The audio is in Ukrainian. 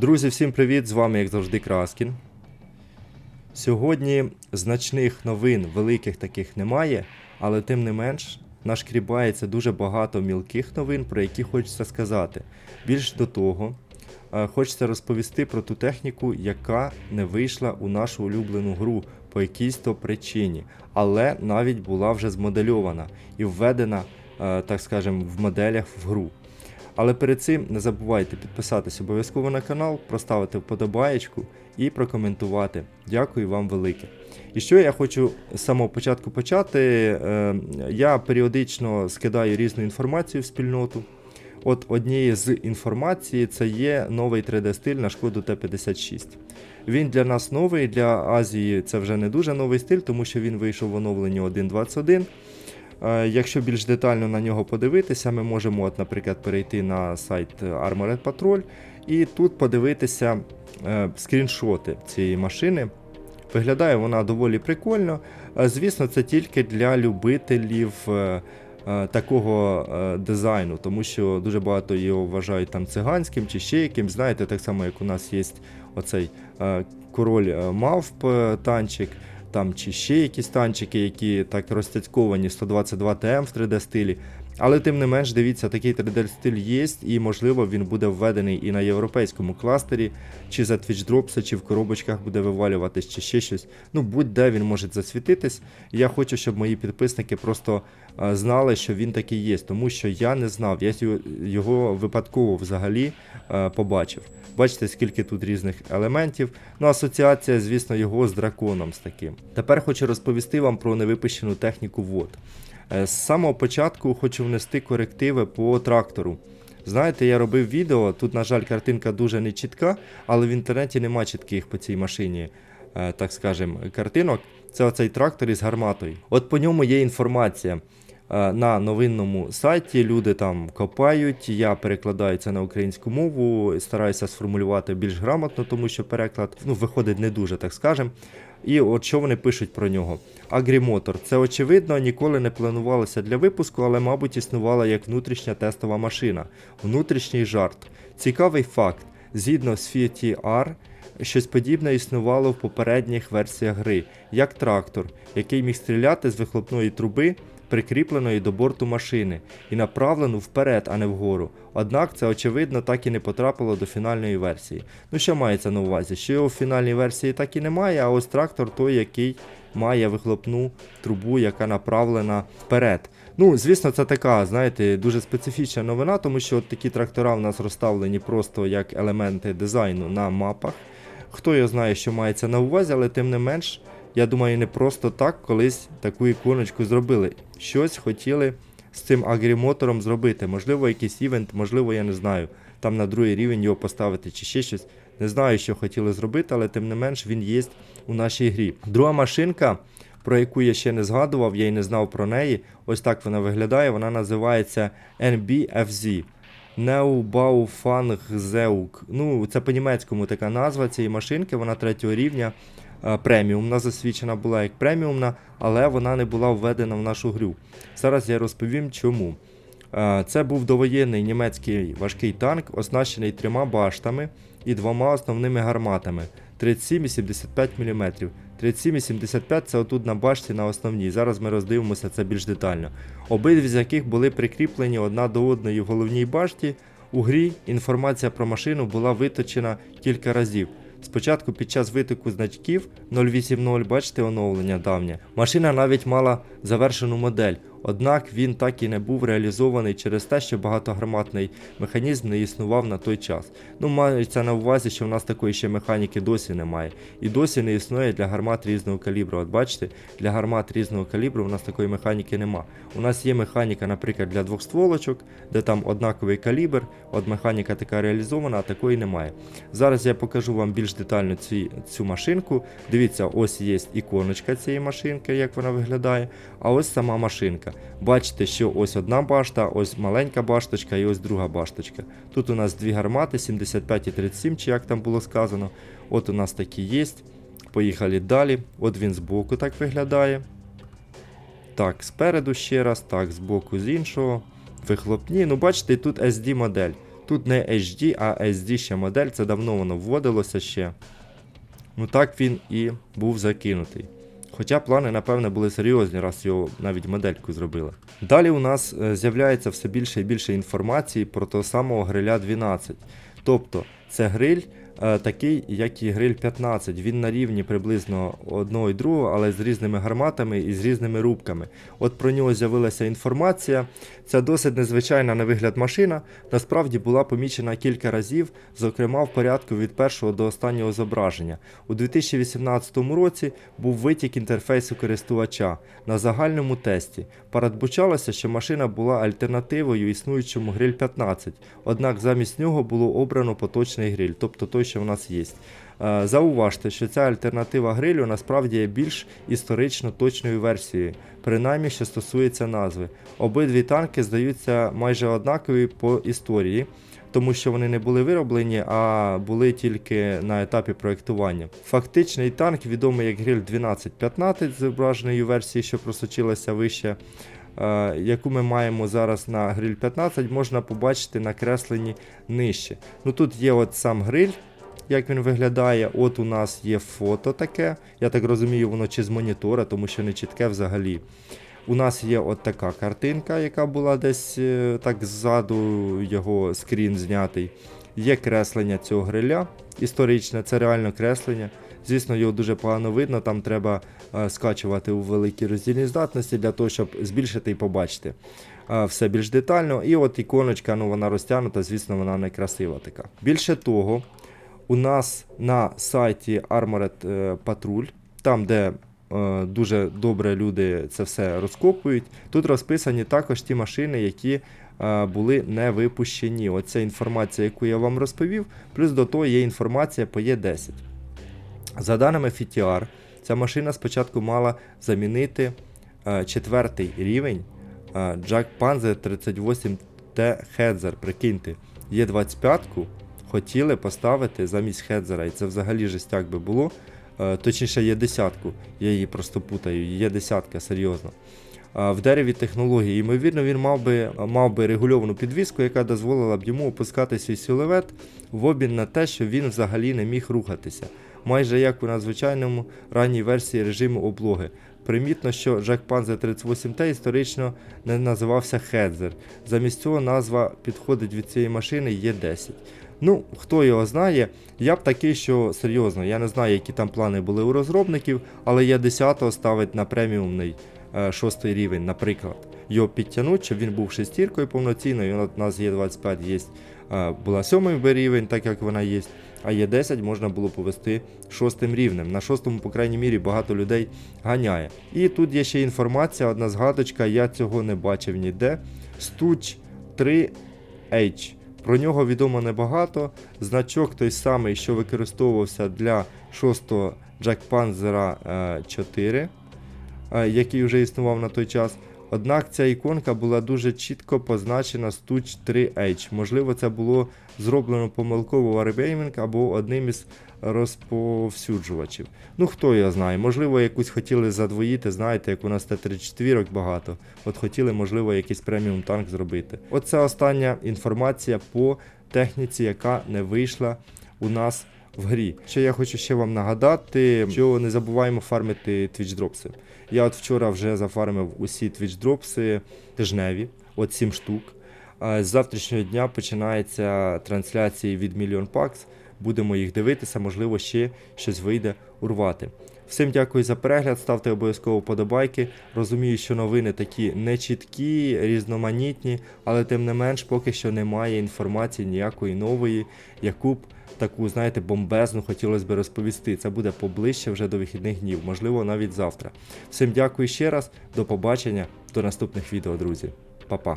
Друзі, всім привіт! З вами, як завжди, Краскін. Сьогодні значних новин, великих таких немає, але тим не менш нашкрібається дуже багато мілких новин, про які хочеться сказати. Більш до того, е, хочеться розповісти про ту техніку, яка не вийшла у нашу улюблену гру по якійсь то причині, але навіть була вже змодельована і введена, е, так скажемо, в моделях в гру. Але перед цим не забувайте підписатись обов'язково на канал, проставити вподобаєчку і прокоментувати. Дякую вам велике. І що я хочу з самого початку почати. Е, Я періодично скидаю різну інформацію в спільноту. От однією з інформації це є новий 3D-стиль на шкоду Т-56. Він для нас новий, для Азії це вже не дуже новий стиль, тому що він вийшов в оновленні 1.21. Е, Якщо більш детально на нього подивитися, ми можемо, от, наприклад, перейти на сайт Armored Patrol і тут подивитися е, скріншоти цієї машини. Виглядає вона доволі прикольно. Е, Звісно, це тільки для любителів е, е, такого е, дизайну, тому що дуже багато його вважають там циганським чи ще яким. Знаєте, так само, як у нас є оцей е, король е, мавп е, танчик там чи ще якісь танчики, які так розтяцьковані 122 ТМ в 3D стилі. Але тим не менш, дивіться, такий 3D стиль є, і можливо він буде введений і на європейському кластері, чи за Drops, чи в коробочках буде вивалюватись, чи ще щось. Ну, будь-де він може засвітитись. Я хочу, щоб мої підписники просто е, знали, що він такий є, тому що я не знав, я його- його випадково взагалі е, побачив. Бачите, скільки тут різних елементів. Ну, асоціація, звісно, його з драконом з таким. Тепер хочу розповісти вам про невипущену техніку вод. Е, З самого початку хочу внести корективи по трактору. Знаєте, я робив відео, тут, на жаль, картинка дуже не чітка, але в інтернеті нема чітких по цій машині, е, так скажем, картинок. Це оцей трактор із гарматою. От по ньому є інформація. Е, На новинному сайті люди там копають, я перекладаю це на українську мову, стараюся сформулювати більш грамотно, тому що переклад ну, виходить не дуже, так скажем. І от що вони пишуть про нього. Агрімотор. Це очевидно, ніколи не планувалося для випуску, але, мабуть, існувала як внутрішня тестова машина. Внутрішній жарт. Цікавий факт. Згідно з Fiat R, щось подібне існувало в попередніх версіях гри, як трактор, який міг стріляти з вихлопної труби, прикріпленої до борту машини, і направлену вперед, а не вгору. Однак це, очевидно, так і не потрапило до фінальної версії. Ну що мається на увазі? Що його в фінальній версії так і немає, а ось трактор той, який має вихлопну трубу, яка направлена вперед. Ну, звісно, це така, знаєте, дуже специфічна новина, тому що от такі трактора в нас розставлені просто як елементи дизайну на мапах. Хто його знає, що мається на увазі, але тим не менш, я думаю, не просто так колись таку іконочку зробили. Щось хотіли з цим агрімотором зробити. Можливо, якийсь івент, можливо, я не знаю. Там на другий рівень його поставити чи ще щось. Не знаю, що хотіли зробити, але тим не менш він є у нашій грі. Друга машинка, про яку я ще не згадував, я й не знав про неї. Ось так вона виглядає. Вона називається NBFZ. Neubauфангзеук. Ну, це по-німецькому така назва цієї машинки, вона третього рівня. Е, Преміумна засвідчена була як преміумна, але вона не була введена в нашу гру. Зараз я розповім чому. Е, Це був довоєнний німецький важкий танк, оснащений трьома баштами і двома основними гарматами 37 і 75 мм. 37 і 75 це отут на башті на основній. Зараз ми роздивимося це більш детально. Обидві з яких були прикріплені одна до одної в головній башті. У грі інформація про машину була виточена кілька разів. Спочатку під час витоку значків 080, бачите оновлення давнє, машина навіть мала завершену модель, однак він так і не був реалізований через те, що багатогарматний механізм не існував на той час. Ну, мається на увазі, що в нас такої ще механіки досі немає. І досі не існує для гармат різного калібру. От бачите, для гармат різного калібру у нас такої механіки нема. У нас є механіка, наприклад, для двохстволочок, де там однаковий калібр, от механіка така реалізована, а такої немає. Зараз я покажу вам більш детально ці, цю машинку. Дивіться, ось є іконочка цієї машинки, як вона виглядає, а ось сама машинка. Бачите, що ось одна башта, ось маленька башточка і ось друга башточка. Тут у нас дві гармати, 75 і 37, чи як там було сказано. От у нас такі є. Поїхали далі. От він збоку так виглядає. Так, спереду ще раз, так, збоку з іншого. Вихлопні. Ну, бачите, тут SD модель. Тут не HD, а SD ще модель, це давно воно вводилося ще. Ну так він і був закинутий. Хоча плани, напевне, були серйозні, раз його навіть модельку зробили. Далі у нас е, з'являється все більше і більше інформації про того самого гриля 12. Тобто, це гриль такий, як і гриль 15. Він на рівні приблизно одного і другого, але з різними гарматами і з різними рубками. От про нього з'явилася інформація. Це досить незвичайна на вигляд машина. Насправді була помічена кілька разів, зокрема в порядку від першого до останнього зображення. У 2018 році був витік інтерфейсу користувача на загальному тесті. Передбачалося, що машина була альтернативою існуючому гриль 15, однак замість нього було обрано поточний гриль, тобто той, що в нас є. Е, Зауважте, що ця альтернатива грилю насправді є більш історично точною версією, принаймні що стосується назви. Обидві танки здаються майже однакові по історії, тому що вони не були вироблені, а були тільки на етапі проєктування. Фактичний танк, відомий як гриль 1215 з зображеної версії, що просочилася вище. е, Яку ми маємо зараз на гриль 15, можна побачити накреслені нижче. Ну тут є от сам гриль, як він виглядає. От у нас є фото таке. Я так розумію, воно чи з монітора, тому що не чітке взагалі. У нас є от така картинка, яка була десь е, так ззаду його скрін знятий. Є креслення цього гриля. Історичне, це реально креслення. Звісно, його дуже погано видно, там треба е, скачувати у великій роздільній здатності для того, щоб збільшити і побачити е, все більш детально. І от іконочка, ну вона розтягнута, звісно, вона не красива така. Більше того, у нас на сайті Armored е, Patrol, там, де е, дуже добре люди це все розкопують, тут розписані також ті машини, які е, були не випущені. Оця інформація, яку я вам розповів, плюс до того є інформація по Є10. За даними FTR, ця машина спочатку мала замінити четвертий рівень Jack Panzer 38T Headzer. Прикиньте, Є25-ку хотіли поставити замість Хедзера, і це взагалі жестяк би було. Е, Точніше, є десятку, я її просто путаю, є десятка, серйозно. Е, В дереві технології, ймовірно, він мав би, мав би регульовану підвіску, яка дозволила б йому опускати свій силует в обмін на те, що він взагалі не міг рухатися. Майже як у надзвичайному ранній версії режиму облоги. Примітно, що Jack Panzer 38T історично не називався Хедзер. Замість цього назва підходить від цієї машини Є10. Ну, хто його знає, я б такий, що серйозно, я не знаю, які там плани були у розробників, але є 10-го ставить на преміумний е, шостий рівень, наприклад. Його підтягнуть, щоб він був шестіркою повноцінною. У нас є 25, є, е, була сьомий би рівень, так як вона є. А є 10 можна було повести шостим рівнем. На шостому, по крайній мірі, багато людей ганяє. І тут є ще інформація, одна згадочка, я цього не бачив ніде. Стуч 3H. Про нього відомо небагато. Значок той самий, що використовувався для 6-го Jack Panzer е, 4, е, який вже існував на той час. Однак ця іконка була дуже чітко позначена Stuch 3H. Можливо, це було зроблено помилково Wargaming або одним із розповсюджувачів. Ну хто його знає, можливо, якусь хотіли задвоїти, знаєте, як у нас Т-34 багато. От хотіли, можливо, якийсь преміум танк зробити. Оце остання інформація по техніці, яка не вийшла у нас в грі. Що я хочу ще вам нагадати, що не забуваємо фармити твічдропси. Я от вчора вже зафармив усі твічдропси тижневі, от 7 штук. З завтрашнього дня починається трансляції від Million Packs. Будемо їх дивитися, можливо, ще щось вийде урвати. Всім дякую за перегляд, ставте обов'язково подобайки. Розумію, що новини такі нечіткі, різноманітні, але тим не менш, поки що немає інформації ніякої нової, яку б таку, знаєте, бомбезну хотілося б розповісти. Це буде поближче вже до вихідних днів, можливо, навіть завтра. Всім дякую ще раз, до побачення, до наступних відео, друзі. Па-па.